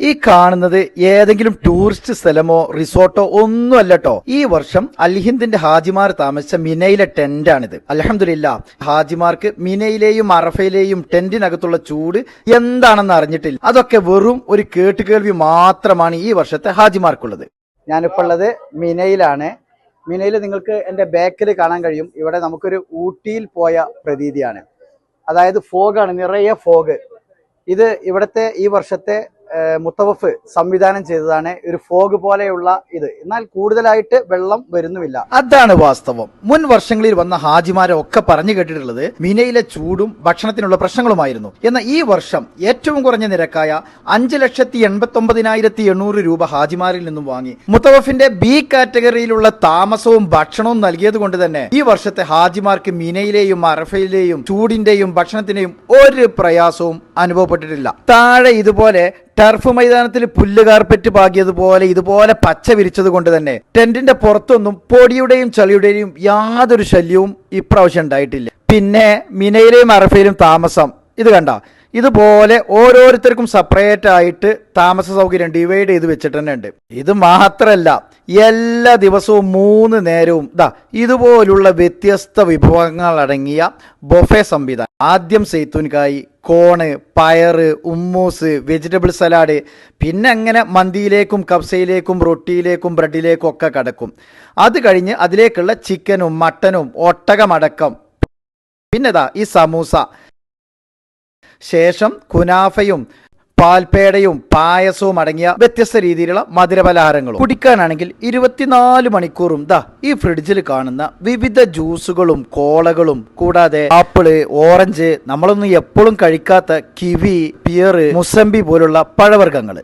ഈ കാണുന്നത് ഏതെങ്കിലും ടൂറിസ്റ്റ് സ്ഥലമോ റിസോർട്ടോ ഒന്നും അല്ലട്ടോ ഈ വർഷം അൽഹിന്ദിന്റെ ഹാജിമാർ താമസിച്ച മിനയിലെ ടെന്റാണിത്. അലഹമില്ല ഹാജിമാർക്ക് മിനയിലെയും അറഫയിലെയും ടെന്റിനകത്തുള്ള ചൂട് എന്താണെന്ന് അറിഞ്ഞിട്ടില്ല. അതൊക്കെ വെറും ഒരു കേട്ടുകേൾവി മാത്രമാണ് ഈ വർഷത്തെ ഹാജിമാർക്കുള്ളത്. ഞാനിപ്പോൾ ഉള്ളത് മിനയിലാണ്. മിനയിൽ നിങ്ങൾക്ക് എന്റെ ബാക്കിൽ കാണാൻ കഴിയും. ഇവിടെ നമുക്കൊരു ഊട്ടിയിൽ പോയ പ്രതീതിയാണ്. അതായത് ഫോഗാണ് നിറയെ ഫോഗ്. ഇത് ഇവിടത്തെ ഈ വർഷത്തെ മുത്തവഫ് സംവിധാനം ചെയ്തതാണ് ഒരു ഫോഗ് പോലെയുള്ള ഇത്. എന്നാൽ കൂടുതലായിട്ട് വെള്ളം വരുന്നുമില്ല. അതാണ് വാസ്തവം. മുൻ വർഷങ്ങളിൽ വന്ന ഹാജിമാരെ ഒക്കെ പറഞ്ഞു കേട്ടിട്ടുള്ളത് മിനയിലെ ചൂടും ഭക്ഷണത്തിനുള്ള പ്രശ്നങ്ങളുമായിരുന്നു. എന്നാൽ ഈ വർഷം ഏറ്റവും കുറഞ്ഞ നിരക്കായ അഞ്ച് ലക്ഷത്തി എൺപത്തി ഒമ്പതിനായിരത്തി എണ്ണൂറ് രൂപ ഹാജിമാരിൽ നിന്നും വാങ്ങി. മുത്തവഫിന്റെ ബി കാറ്റഗറിയിലുള്ള താമസവും ഭക്ഷണവും നൽകിയത് കൊണ്ട് തന്നെ ഈ വർഷത്തെ ഹാജിമാർക്ക് മിനയിലെയും അറഫയിലെയും ചൂടിന്റെയും ഭക്ഷണത്തിന്റെയും ഒരു പ്രയാസവും അനുഭവപ്പെട്ടിട്ടില്ല. താഴെ ഇതുപോലെ ടർഫ് മൈതാനത്തിൽ പുല്ല് കാർപ്പറ്റ് പാകിയതുപോലെ ഇതുപോലെ പച്ച വിരിച്ചത് കൊണ്ട് തന്നെ ടെന്റിന്റെ പുറത്തൊന്നും പൊടിയുടെയും ചളിയുടെയും യാതൊരു ശല്യവും ഇപ്രാവശ്യം ഉണ്ടായിട്ടില്ല. പിന്നെ മിനയിലെയും അറഫയിലും താമസം. ഇത് കണ്ട? ഇതുപോലെ ഓരോരുത്തർക്കും സെപ്പറേറ്റ് ആയിട്ട് താമസ സൗകര്യം ഡിവൈഡ് ചെയ്ത് വെച്ചിട്ട് തന്നെ ഉണ്ട്. ഇത് മാത്രമല്ല എല്ലാ ദിവസവും മൂന്ന് നേരവും ദാ ഇതുപോലുള്ള വ്യത്യസ്ത വിഭവങ്ങൾ അടങ്ങിയ ബൊഫെ സംവിധാനം. ആദ്യം സെയ്ത്തൂൻകായി കോണ് പയറ് ഉമ്മൂസ് വെജിറ്റബിൾ സലാഡ് പിന്നെ അങ്ങനെ മന്തിയിലേക്കും കബ്സയിലേക്കും റൊട്ടിയിലേക്കും ബ്രെഡിലേക്കും ഒക്കെ കടക്കും. അത് കഴിഞ്ഞ് അതിലേക്കുള്ള ചിക്കനും മട്ടനും ഒട്ടകമടക്കം പിന്നെതാ ഈ സമൂസ. ശേഷം കുനാഫയും പാൽപേടയും പായസവും അടങ്ങിയ വ്യത്യസ്ത രീതിയിലുള്ള മധുരപലഹാരങ്ങളും. കുടിക്കാനാണെങ്കിൽ ഇരുപത്തിനാല് മണിക്കൂറും ദാ ഈ ഫ്രിഡ്ജിൽ കാണുന്ന വിവിധ ജ്യൂസുകളും കോളകളും കൂടാതെ ആപ്പിൾ ഓറഞ്ച് നമ്മളൊന്നും എപ്പോഴും കഴിക്കാത്ത കിവി പിയർ മുസംബി പോലുള്ള പഴവർഗങ്ങൾ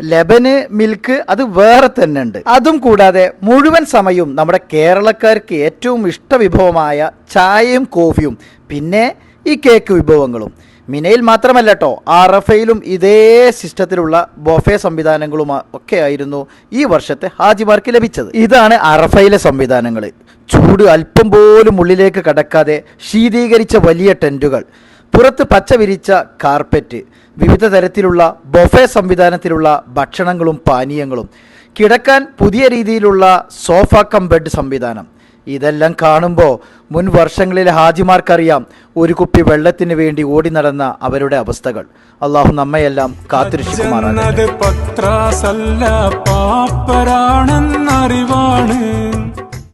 ലെബന് മിൽക്ക് അത് വേറെ തന്നെ ഉണ്ട് അതും കൂടാതെ മുഴുവൻ സമയവും നമ്മുടെ കേരളക്കാർക്ക് ഏറ്റവും ഇഷ്ടവിഭവമായ ചായയും കോഫിയും പിന്നെ ഈ കേക്ക് വിഭവങ്ങളും. മിനയിൽ മാത്രമല്ല കേട്ടോ ആർ എഫ് ഐയിലും ഇതേ സിസ്റ്റത്തിലുള്ള ബൊഫെ സംവിധാനങ്ങളും ഒക്കെ ആയിരുന്നു ഈ വർഷത്തെ ഹാജിമാർക്ക് ലഭിച്ചത്. ഇതാണ് അറഫയിലെ സംവിധാനങ്ങൾ. ചൂട് അല്പം പോലും ഉള്ളിലേക്ക് കടക്കാതെ ശീതീകരിച്ച വലിയ ടെന്റുകൾ പുറത്ത് പച്ച വിരിച്ച കാർപ്പറ്റ്. വിവിധ തരത്തിലുള്ള ബൊഫെ സംവിധാനത്തിലുള്ള ഭക്ഷണങ്ങളും പാനീയങ്ങളും. കിടക്കാൻ പുതിയ രീതിയിലുള്ള സോഫ കം ബെഡ് സംവിധാനം. ഇതെല്ലാം കാണുമ്പോൾ മുൻ വർഷങ്ങളിൽ ഹാജിമാർക്കറിയാം ഒരു കുപ്പി വെള്ളത്തിന് വേണ്ടി ഓടി നടന്ന അവരുടെ അവസ്ഥകൾ. അള്ളാഹു നമ്മയെല്ലാം കാത്തിരിച്ചു പത്രാസല്ല പാപ്പരാണെന്നറിവാണ്.